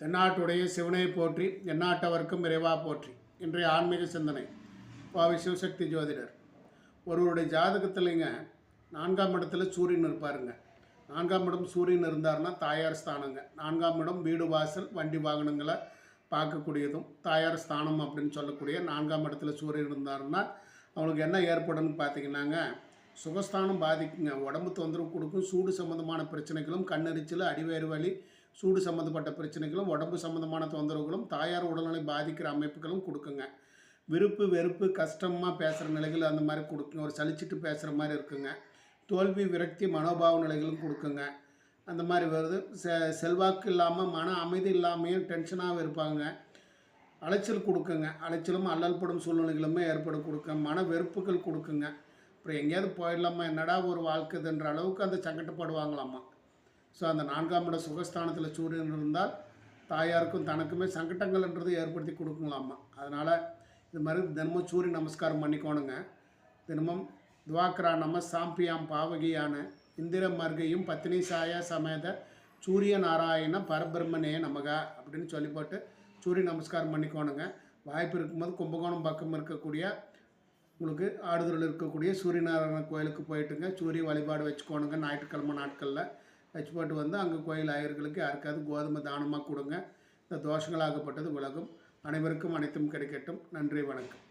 தென்னாட்டுடைய சிவனை போற்றி எந்நாட்டவர்க்கும் இறைவா போற்றி இன்றைய ஆன்மீக சிந்தனை. பாவி சிவசக்தி ஜோதிடர். ஒருவருடைய ஜாதகத்திலைங்க நான்காம் இடத்துல சூரியன் இருப்பாருங்க. நான்காம் இடம் சூரியன் இருந்தாருன்னா தாயார் ஸ்தானங்க. நான்காம் இடம் வீடு வாசல் வண்டி வாகனங்களை பார்க்கக்கூடியதும் தாயார் ஸ்தானம் அப்படின்னு சொல்லக்கூடிய நான்காம் இடத்துல சூரியன் இருந்தாருன்னா அவங்களுக்கு என்ன ஏற்படும்னு பார்த்தீங்கன்னாங்க சுகஸ்தானம் பாதிக்குங்க. உடம்பு தொந்தரவு கொடுக்கும் சூடு சம்மந்தமான பிரச்சனைகளும் கண்ணெரிச்சல் அடிவேறு வலி சூடு சம்மந்தப்பட்ட பிரச்சனைகளும் உடம்பு சம்மந்தமான தொந்தரவுகளும் தாயார் உடல்நிலை பாதிக்கிற அமைப்புகளும் கொடுக்குங்க. விருப்பு வெறுப்பு கஷ்டமாக பேசுகிற நிலைகள் அந்த மாதிரி கொடுக்குங்க. ஒரு சலிச்சிட்டு பேசுகிற மாதிரி இருக்குங்க. தோல்வி விரக்தி மனோபாவ நிலைகளும் கொடுக்குங்க. அந்த மாதிரி வருது. செ செல்வாக்கு இல்லாமல் மன அமைதி இல்லாமையும் டென்ஷனாகவும் இருப்பாங்க. அலைச்சல் கொடுக்குங்க. அலைச்சலும் அல்லல்படும் சூழ்நிலைகளுமே ஏற்பட கொடுக்க மன வெறுப்புகள் கொடுக்குங்க. அப்புறம் எங்கேயாவது போயிடலாமா? என்னடா ஒரு வாழ்க்கைதுன்ற அளவுக்கு அந்த சங்கட்டப்படுவாங்களாம்மா ஸோ அந்த நான்காம் இட சுகஸ்தானத்தில் சூரியன் இருந்தால் தாயாருக்கும் தனக்குமே சங்கடங்கள்ன்றது ஏற்படுத்தி கொடுக்கலாமா அதனால் இது மாதிரி தினமும் சூரிய நமஸ்காரம் பண்ணிக்கோணுங்க. தினமும் துவாக்கரா நம சாம்பியாம் பாவகியான இந்திர மர்கையும் பத்தினி சாயா சமேத சூரிய நாராயண பரபிரம்மனே நமக அப்படின்னு சொல்லி போட்டு சூரிய நமஸ்காரம் பண்ணிக்கோணுங்க. வாய்ப்பு இருக்கும்போது கும்பகோணம் பக்கம் இருக்கக்கூடிய உங்களுக்கு ஆடுதுறையில் இருக்கக்கூடிய சூரியநாராயண கோயிலுக்கு போயிட்டுங்க. சூரிய வழிபாடு வச்சுக்கோணுங்க. ஞாயிற்றுக்கிழமை நாட்களில். வச்சுப்பட்டு வந்து அங்கே கோயில் ஆயர்களுக்கு யாருக்காவது கோதுமை தானமாக கொடுங்க. இந்த தோஷங்களாகப்பட்டது விலகும். அனைவருக்கும் அனைத்தும் கிடைக்கட்டும். நன்றி வணக்கம்.